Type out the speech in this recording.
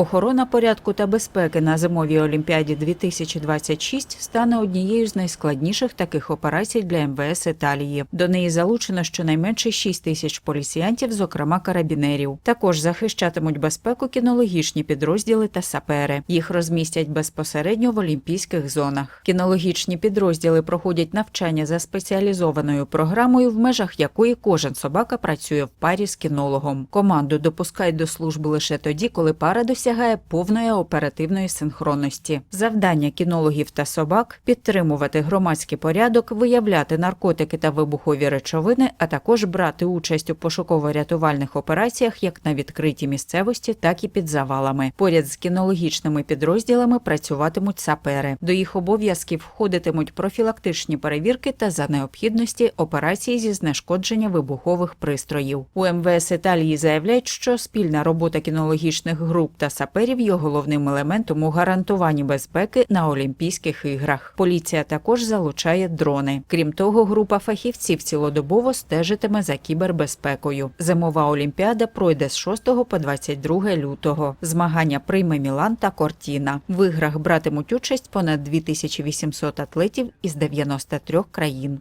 Охорона порядку та безпеки на зимовій олімпіаді 2026 стане однією з найскладніших таких операцій для МВС Італії. До неї залучено щонайменше 6 тисяч поліціянтів, зокрема карабінерів. Також захищатимуть безпеку кінологічні підрозділи та сапери. Їх розмістять безпосередньо в олімпійських зонах. Кінологічні підрозділи проходять навчання за спеціалізованою програмою, в межах якої кожен собака працює в парі з кінологом. Команду допускають до служби лише тоді, коли пара досягає повної оперативної синхронності. Завдання кінологів та собак підтримувати громадський порядок, виявляти наркотики та вибухові речовини, а також брати участь у пошуково-рятувальних операціях як на відкритій місцевості, так і під завалами. Поряд з кінологічними підрозділами працюватимуть сапери. До їх обов'язків входитимуть профілактичні перевірки та за необхідності операції зі знешкодження вибухових пристроїв. У МВС Італії заявляють, що спільна робота кінологічних груп та саперів є головним елементом у гарантуванні безпеки на Олімпійських іграх. Поліція також залучає дрони. Крім того, група фахівців цілодобово стежитиме за кібербезпекою. Зимова олімпіада пройде з 6 по 22 лютого. Змагання прийме Мілан та Кортіна. В іграх братимуть участь понад 2800 атлетів із 93 країн.